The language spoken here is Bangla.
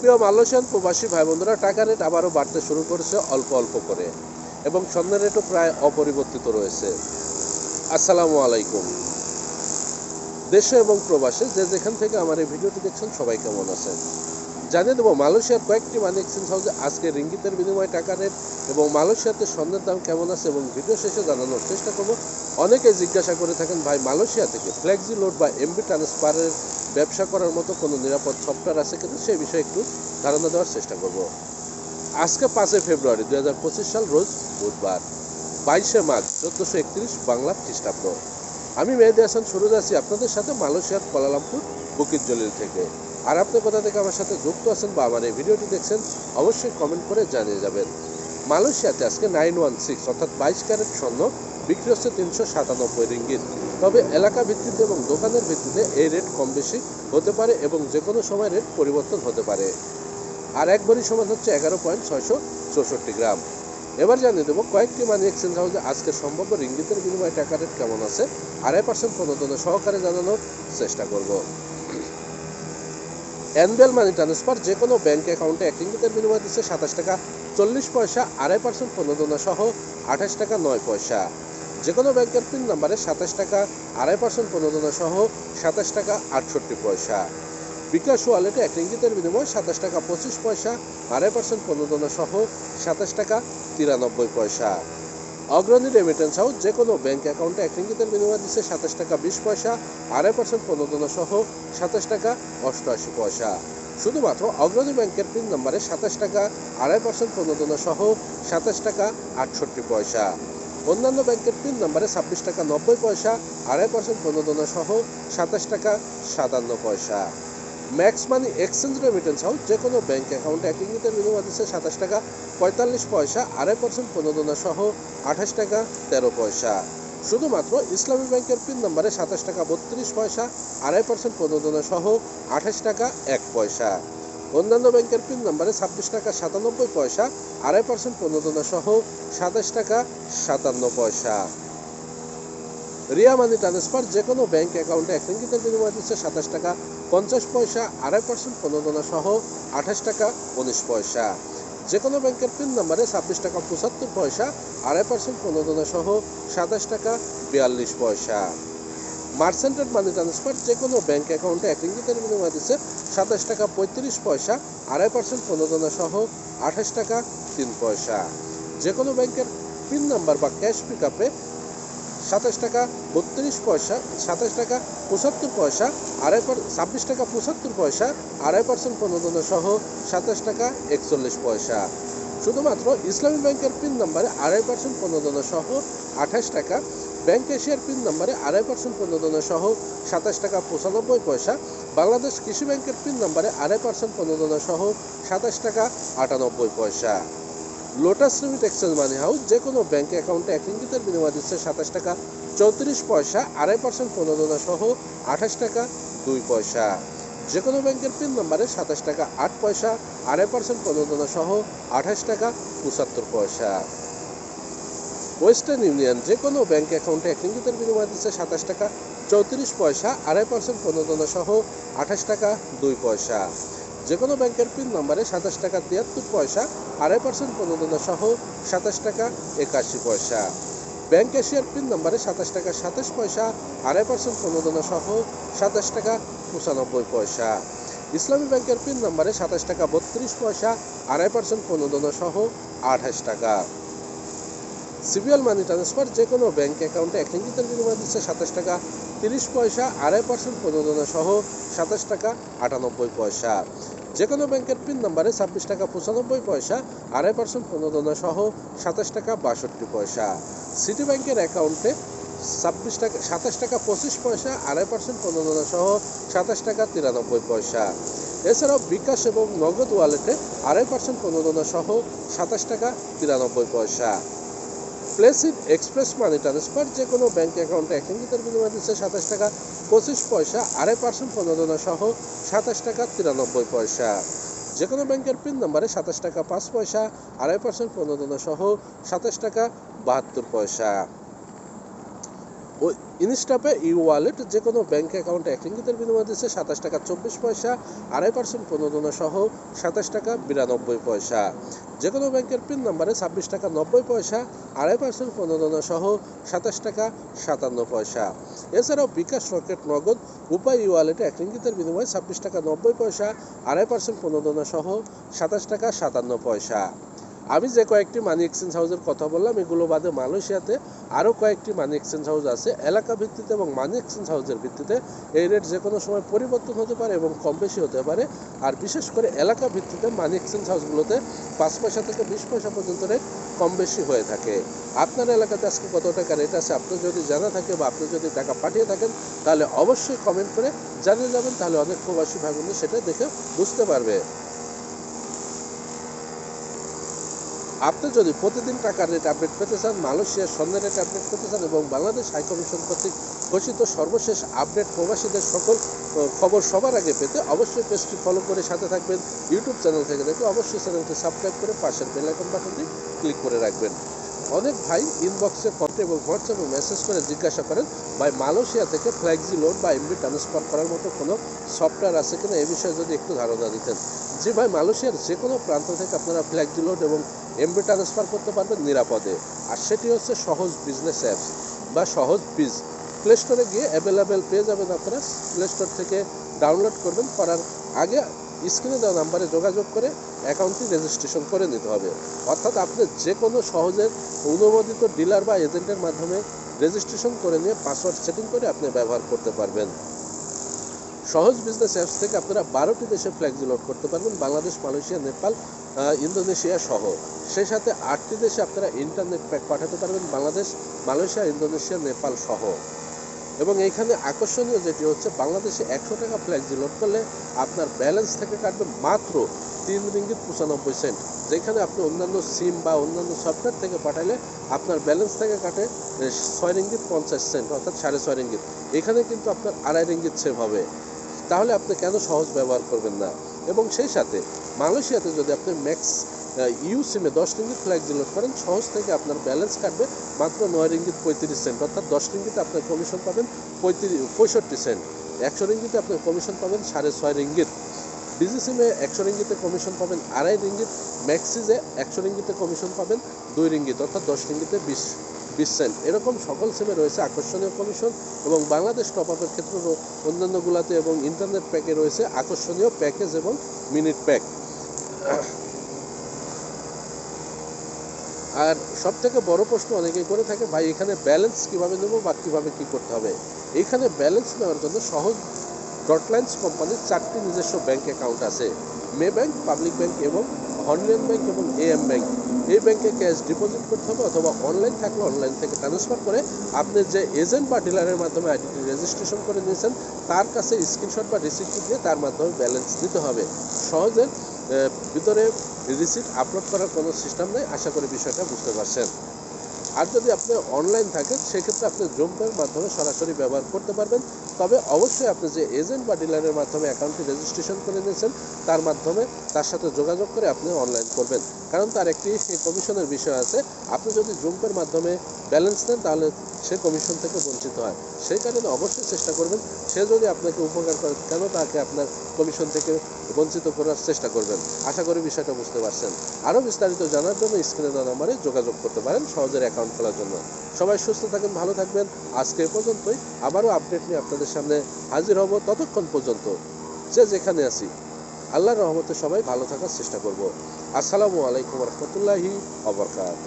প্রিয় মালয়েশিয়ান প্রবাসী ভাই বন্ধুরা টাকা রেট আবারও বাড়তে শুরু করেছে অল্প অল্প করে এবং স্বর্ণের রেটও প্রায় অপরিবর্তিত রয়েছে। আসসালামু আলাইকুম। দেশে এবং প্রবাসে যে যেখান থেকে আমার এই ভিডিওটি দেখছেন, সবাই কেমন আছেন? জানিয়ে দেবো, মালয়েশিয়ার কয়েকটি মানি এক্সচেঞ্জ হাউসে আজকে রিঙ্গিতের বিনিময়ে টাকা রেট এবং মালয়েশিয়াতে স্বর্ণের দাম কেমন আছে এবং ভিডিও শেষে জানানোর চেষ্টা করব। অনেকে জিজ্ঞাসা করে থাকেন, ভাই, মালয়েশিয়া থেকে ফ্লেক্সি লোড বা এমবি ট্রান্সফারের ব্যবসা করার মতো কোনো নিরাপদ সফটওয়্যার আছে কিন্তু সেই বিষয়ে একটু ধারণা দেওয়ার চেষ্টা করব। আজকে পাঁচই ফেব্রুয়ারি দুই হাজার পঁচিশ সাল, রোজ বুধবার, বাইশে মার্চ, চোদ্দোশো একত্রিশ বাংলা খ্রিস্টাব্দ। আমি মেহেদি হাসান, সুরজ আছি আপনাদের সাথে মালয়েশিয়ার কোলালামপুর বুকির জলিল থেকে। আর আপনি কোথা থেকে আমার সাথে যুক্ত আছেন বা আমার এই ভিডিওটি দেখছেন, অবশ্যই কমেন্ট করে জানিয়ে যাবেন। মালয়েশিয়াতে আজকে নাইন ওয়ান সিক্স অর্থাৎ বাইশ ক্যারেট স্বর্ণ বিক্রি হচ্ছে তিনশো সাতানব্বই রিঙ্গিত। তবে এলাকা ভিত্তিতে এবং দোকানের ভিত্তিতে এই রেট কম বেশি হতে পারে এবং যে কোনো সময় রেট পরিবর্তন হতে পারে। আর এক ভরি সমান হচ্ছে এগারো পয়েন্ট ছয়শো চৌষট্টি গ্রাম। এবার জানিয়ে দেবো, কয়েকটি মানি এক্সচেঞ্জ হাউসে আজকে সম্ভাব্য রিঙ্গিতের বিনিময়ে টাকা রেট কেমন আছে আড়াই পার্সেন্ট প্রণোদনা সহকারে জানানোর চেষ্টা করব। অ্যানুয়াল মানি ট্রান্সফার যে কোনো ব্যাঙ্ক অ্যাকাউন্টে এক রিঙ্গিতের বিনিময়ে দিচ্ছে সাতাশ টাকা চল্লিশ পয়সা, আড়াই পার্সেন্ট প্রণোদনা সহ আঠাশ টাকা নয় পয়সা। যে কোনো ব্যাংকের পিন নাম্বারে সাতাশ টাকা, আড়াই পার্সেন্ট প্রণোদনা সহ সাতাশ টাকা আটষট্টি পয়সা। বিকাশ ওয়ালেটে এক রিঙ্গিতের বিনিময়ে সাতাশ টাকা পঁচিশ পয়সা, আড়াই পার্সেন্ট প্রণোদনা সহ সাতাশ টাকা তিরানব্বই পয়সা। অগ্রণী রেমিটেন্স হাউস যে কোনো ব্যাংক অ্যাকাউন্টে এক রিঙ্গিতের বিনিময়ে দিচ্ছে সাতাশ টাকা বিশ পয়সা, আড়াই পার্সেন্ট প্রণোদনা সহ সাতাশ টাকা অষ্টআশি পয়সা। শুধুমাত্র অগ্রণী ব্যাংকের পিন নম্বরে সাতাশ টাকা, আড়াই পার্সেন্ট প্রণোদনা সহ সাতাশ টাকা আটষট্টি পয়সা। অন্যান্য ব্যাংকের পিন নম্বরে ছাব্বিশ টাকা নব্বই পয়সা, আড়াই পার্সেন্ট প্রণোদনা সহ সাতাশ টাকা সাতান্ন পয়সা। Max money exchange remittance house যে কোনো ব্যাঙ্ক অ্যাকাউন্টে এক ইঙ্গিতের বিনিময় দিচ্ছে সাতাশ টাকা, পঁয়তাল্লিশ পয়সা, আড়াই পার্সেন্ট প্রণোদনা সহ আঠাশ টাকা, তেরো পয়সা। শুধুমাত্র ইসলামী ব্যাংকের পিন নম্বরে সাতাশ টাকা, বত্রিশ পয়সা, আড়াই পার্সেন্ট প্রণোদনা সহ আঠাশ টাকা, এক পয়সা। অন্যান্য ব্যাংকের পিন নম্বরে ছাব্বিশ টাকা, সাতানব্বই পয়সা, আড়াই পার্সেন্ট প্রণোদনা সহ সাতাশ টাকা, সাতান্ন পয়সা। রিয়া মানি ট্রান্সফার যে কোনো ব্যাংক অ্যাকাউন্টে এক রিঙ্গিতের বিনিময় দিচ্ছে সাতাশ টাকা, পঞ্চাশ পয়সা, আড়াই পার্সেন্ট প্রণোদনা সহ আঠাশ টাকা, উনিশ পয়সা। যে কোনো ব্যাংকের পিন নাম্বারে ছাব্বিশ টাকা, পঁচাত্তর পয়সা, আড়াই পার্সেন্ট প্রণোদনা সহ সাতাশ টাকা, বিয়াল্লিশ পয়সা। মার্সেন্টেড মানি ট্রান্সফার যে কোনো ব্যাংক অ্যাকাউন্টে এক রিঙ্গিতের বিনিময় দিচ্ছে সাতাশ টাকা, পঁয়ত্রিশ পয়সা, আড়াই পার্সেন্ট প্রণোদনা সহ আঠাশ টাকা, তিন পয়সা। যে কোনো ব্যাংকের পিন নাম্বার বা ক্যাশ পিক আপে সাতাশ টাকা বত্রিশ পয়সা, সাতাশ টাকা পঁচাত্তর পয়সা, আড়াই ছাব্বিশ টাকা পঁচাত্তর পয়সা, আড়াই পার্সেন্ট প্রণোদনা সহ সাতাশ টাকা একচল্লিশ পয়সা। শুধুমাত্র ইসলামী ব্যাংকের পিন নাম্বারে আড়াই পার্সেন্ট প্রণোদনা সহ আঠাশ টাকা, ব্যাংক এশিয়ার পিন নাম্বারে আড়াই পার্সেন্ট প্রণোদনা সহ সাতাশ টাকা পঁচানব্বই পয়সা, বাংলাদেশ কৃষি ব্যাংকের পিন নাম্বারে আড়াই পার্সেন্ট প্রণোদনা সহ সাতাশ টাকা আটানব্বই পয়সা। Lotus limit exchange money house যে কোনো ব্যাংক অ্যাকাউন্টে এক ইঙ্গিতের বিনিময় দিচ্ছে সাতাশ টাকা, চৌত্রিশ পয়সা, আড়াই পার্সেন্ট প্রণোদনা সহ আঠাশ টাকা, দুই পয়সা। যে কোনো ব্যাংকের পিন নম্বরে সাতাশ টাকা, আট পয়সা, আড়াই পার্সেন্ট প্রণোদনা সহ আঠাশ টাকা, পঁচাত্তর পয়সা। ওয়েস্টার্ন ইউনিয়ন যে কোনো ব্যাংক অ্যাকাউন্টে এক ইঙ্গিতের বিনিময় দিচ্ছে সাতাশ টাকা, চৌত্রিশ পয়সা, আড়াই পার্সেন্ট প্রণোদনা সহ আঠাশ টাকা, দুই পয়সা। যে কোনো ব্যাংকের পিন নম্বরে সাতাশ টাকা তিয়াত্তর পয়সা, আড়াই পার্সেন্ট প্রণোদনা সহ সাতাশ টাকা একাশি পয়সা। ব্যাংক এশিয়ার পিন নম্বরে সাতাশ টাকা সাতাশ পয়সা, আড়াই পার্সেন্ট প্রণোদনা সহ সাতাশ টাকা পঁচানব্বই পয়সা। ইসলামী ব্যাংকের পিন নম্বরে সাতাশ টাকা বত্রিশ পয়সা, আড়াই পার্সেন্ট প্রণোদনা সহ আঠাশ টাকা। সিবিএল মানি ট্রান্সফার যে কোনো ব্যাংক অ্যাকাউন্টে এক রিঙ্গিতের বিনিময় দিচ্ছে সাতাশ টাকা তিরিশ পয়সা, আড়াই পার্সেন্ট প্রণোদনা সহ সাতাশ টাকা আটানব্বই পয়সা। যে কোনো ব্যাংকের পিন নম্বরে ছাব্বিশ টাকা পঁচানব্বই পয়সা, আড়াই পার্সেন্ট প্রণোদনা সহ সাতাশ টাকা বাষট্টি পয়সা। সিটি ব্যাংকের অ্যাকাউন্টে ছাব্বিশ টাকা, সাতাশ টাকা পঁচিশ পয়সা, আড়াই পার্সেন্ট প্রণোদনা সহ সাতাশ টাকা তিরানব্বই পয়সা। এছাড়াও বিকাশ এবং নগদ ওয়ালেটে আড়াই পার্সেন্ট প্রণোদনা সহ সাতাশ টাকা তিরানব্বই পয়সা। প্লেসিড এক্সপ্রেস মানি ট্রান্সফার যে কোনো ব্যাঙ্ক অ্যাকাউন্টে এক ইঙ্গিতের বিনিময় দিচ্ছে সাতাশ টাকা, পঁচিশ পয়সা, আড়াই পার্সেন্ট প্রণোদনা সহ সাতাশ টাকা তিরানব্বই পয়সা। যে কোনো ব্যাংকের পিন নাম্বারে সাতাশ টাকা পাঁচ পয়সা, আড়াই পার্সেন্ট প্রণোদনা সহ সাতাশ টাকা বাহাত্তর পয়সা। ও ইনস্টাপে ই ওয়ালেট যে কোনো ব্যাঙ্ক অ্যাকাউন্টে এক রিঙ্গিতের বিনিময় দিচ্ছে সাতাশ টাকা চব্বিশ পয়সা, আড়াই পার্সেন্ট প্রণোদনা সহ সাতাশ টাকা বিরানব্বই পয়সা। যে কোনো ব্যাংকের পিন নাম্বারে ছাব্বিশ টাকা নব্বই পয়সা, আড়াই পার্সেন্ট প্রণোদনা সহ সাতাশ টাকা সাতান্ন পয়সা। এছাড়াও বিকাশ রকেট নগদ উপায় ই ওয়ালেটে এক রিঙ্গিতের বিনিময়ে ছাব্বিশ টাকা নব্বই পয়সা, আড়াই পার্সেন্ট প্রণোদনা সহ সাতাশ টাকা সাতান্ন পয়সা। আমি যে কয়েকটি মানি এক্সচেঞ্জ হাউসের কথা বললাম, এগুলো বাদে মালয়েশিয়াতে আরও কয়েকটি মানি এক্সচেঞ্জ হাউস আছে। এলাকা ভিত্তিতে এবং মানি এক্সচেঞ্জ হাউসের ভিত্তিতে এই রেট যে কোনো সময় পরিবর্তন হতে পারে এবং কম বেশি হতে পারে। আর বিশেষ করে এলাকা ভিত্তিতে মানি এক্সচেঞ্জ হাউসগুলোতে পাঁচ পয়সা থেকে বিশ পয়সা পর্যন্ত রেট কম বেশি হয়ে থাকে। আপনার এলাকাতে আজকে কত টাকা রেট আছে আপনার যদি জানা থাকে বা আপনি যদি টাকা পাঠিয়ে থাকেন, তাহলে অবশ্যই কমেন্ট করে জানিয়ে যাবেন, তাহলে অনেক প্রবাসী ভাগুনি সেটা দেখে বুঝতে পারবে। আপনি যদি প্রতিদিন টাকার রেট আপডেট পেতে চান, মালয়েশিয়ার স্বর্ণের রেট আপডেট পেতে চান এবং বাংলাদেশ হাই কমিশন কর্তৃক ঘোষিত সর্বশেষ আপডেট প্রবাসীদের সকল খবর সবার আগে পেতে অবশ্যই পেজটি ফলো করে সাথে থাকবেন। ইউটিউব চ্যানেল থেকে দেখে অবশ্যই চ্যানেলটি সাবস্ক্রাইব করে পাশের বেল আইকন বাটনটি ক্লিক করে রাখবেন। অনেক ভাই ইনবক্সে কন্টে এবং হোয়াটসঅ্যাপে মেসেজ করে জিজ্ঞাসা করেন, ভাই, মালয়েশিয়া থেকে ফ্ল্যাক্সি লোড বা এমবি ট্রান্সফার করার মতো কোনো সফটওয়্যার আছে কিনা? এ বিষয়ে যদি একটু ধারণা দিতেন। জি ভাই, মালয়েশিয়ার যে কোনো প্রান্ত থেকে আপনারা ফ্ল্যাক্সি লোড এবং এমবি ট্রান্সফার করতে পারবেন নিরাপদে। আর সেটি হচ্ছে সহজ বিজনেস অ্যাপস বা সহজ বিজ। প্লে স্টোরে গিয়ে অ্যাভেলেবেল পেয়ে যাবেন আপনারা। প্লে স্টোর থেকে ডাউনলোড করবেন, করার আগে স্ক্রিনে দেওয়া নাম্বারে যোগাযোগ করে অ্যাকাউন্টটি রেজিস্ট্রেশন করে নিতে হবে। অর্থাৎ আপনি যে কোনো সহজের অনুমোদিত ডিলার বা এজেন্টের মাধ্যমে রেজিস্ট্রেশন করে নিয়ে পাসওয়ার্ড সেটিং করে আপনি ব্যবহার করতে পারবেন। সহজ বিজনেস অ্যাপস থেকে আপনারা বারোটি দেশে ফ্ল্যাক্সি লোড করতে পারবেন, বাংলাদেশ, মালয়েশিয়া, নেপাল ইন্দোনেশিয়া সহ। সেই সাথে আটটি দেশে আপনারা ইন্টারনেট প্যাক পাঠাতে পারবেন, বাংলাদেশ, মালয়েশিয়া, ইন্দোনেশিয়া, নেপাল সহ। এবং এইখানে আকর্ষণীয় যেটি হচ্ছে, বাংলাদেশে একশো টাকা ফ্ল্যাক্সি লোড করলে আপনার ব্যালেন্স থেকে কাটবে মাত্র তিন রিঙ্গিত পঁচানব্বই সেন্ট যেখানে আপনি অন্যান্য সিম বা অন্যান্য সফটওয়্যার থেকে পাঠালে আপনার ব্যালেন্স থেকে কাটে ছয় রিঙ্গিত পঞ্চাশ সেন্ট অর্থাৎ সাড়ে ছয় রিঙ্গিত এখানে কিন্তু আপনার আড়াই রিঙ্গিত সেভ হবে। তাহলে আপনি কেন সহজ ব্যবহার করবেন না? এবং সেই সাথে মালয়েশিয়াতে যদি আপনি ম্যাক্স ইউ সিমে দশ রিঙ্গিত ফ্ল্যাগ লোড করেন, সহজ থেকে আপনার ব্যালেন্স কাটবে মাত্র নয় রিঙ্গিত পঁয়ত্রিশ সেন্ট। অর্থাৎ দশ রিঙ্গিতে আপনার কমিশন পাবেন পঁয়ত্রিশ, পঁয়ষট্টি সেন্ট। একশো রিঙ্গিতে আপনি কমিশন পাবেন সাড়ে ছয় রিঙ্গিত। ডিজি সিমে একশো রিঙ্গিতে কমিশন পাবেন আড়াই রিঙ্গিত। ম্যাক্সিজে একশো রিঙ্গিতে কমিশন পাবেন দুই রিঙ্গিত, অর্থাৎ দশ রিঙ্গিতে বিশ। বিশ এরকম সকল সিমে রয়েছে আকর্ষণীয় কমিশন এবং বাংলাদেশ টপ আপের ক্ষেত্রে অন্যান্যগুলোতে এবং ইন্টারনেট প্যাকে রয়েছে আকর্ষণীয় প্যাকেজ এবং মিনিট প্যাক। আর সব থেকে বড় প্রশ্ন অনেকেই করে থাকে, ভাই, এখানে ব্যালেন্স কীভাবে নেব বা কীভাবে কী করতে হবে? এখানে ব্যালেন্স নেওয়ার জন্য সহজ ডটলাইন্স কোম্পানির চারটি নিজস্ব ব্যাংক অ্যাকাউন্ট আছে। মে ব্যাংক পাবলিক ব্যাংক এবং হন্ডেন ব্যাংক এবং এএম ব্যাংক এই ব্যাংকে ক্যাশ ডিপোজিট করতে হবে অথবা অনলাইন থাকলে অনলাইন থেকে ট্রান্সফার করে আপনি যে এজেন্ট বা ডিলারের মাধ্যমে আইডিটি রেজিস্ট্রেশন করে নিয়েছেন তার কাছে স্ক্রিনশট বা রিসিপ্ট দিয়ে তার মাধ্যমে ব্যালেন্স দিতে হবে। সহজে ভিতরে রিসিপ্ট আপলোড করার কোনো সিস্টেম নেই। আশা করি বিষয়টা বুঝতে পারছেন। আর যদি আপনি অনলাইন থাকেন, সেক্ষেত্রে আপনি জুমপের মাধ্যমে সরাসরি ব্যবহার করতে পারবেন। তবে অবশ্যই আপনি যে এজেন্ট বা ডিলারের মাধ্যমে অ্যাকাউন্টটি রেজিস্ট্রেশন করে নিয়েছেন, তার মাধ্যমে তার সাথে যোগাযোগ করে আপনি অনলাইন করবেন। কারণ তার একটি কমিশনের বিষয় আছে। আপনি যদি জুমপের মাধ্যমে ব্যালেন্স নেন, তাহলে সে কমিশন থেকে বঞ্চিত হয়। সেই কারণে অবশ্যই চেষ্টা করবেন, সে যদি আপনাকে উপকার করে, কেন তাকে আপনার কমিশন থেকে বঞ্চিত করার চেষ্টা করবেন? আশা করি বিষয়টা বুঝতে পারছেন। আরও বিস্তারিত জানার জন্য স্ক্রিনে দেওয়া নাম্বারে যোগাযোগ করতে পারেন সহজের অ্যাকাউন্ট খোলার জন্য। সবাই সুস্থ থাকেন, ভালো থাকবেন। আজকে পর্যন্তই। আবারও আপডেট নিয়ে আপনাদের সামনে হাজির হব ততক্ষণ পর্যন্ত। যে যেখানে আছি। আল্লাহর রহমতে সবাই ভালো থাকার চেষ্টা করব। আসসালামু আলাইকুম রহমতুল্লাহি অবরকাত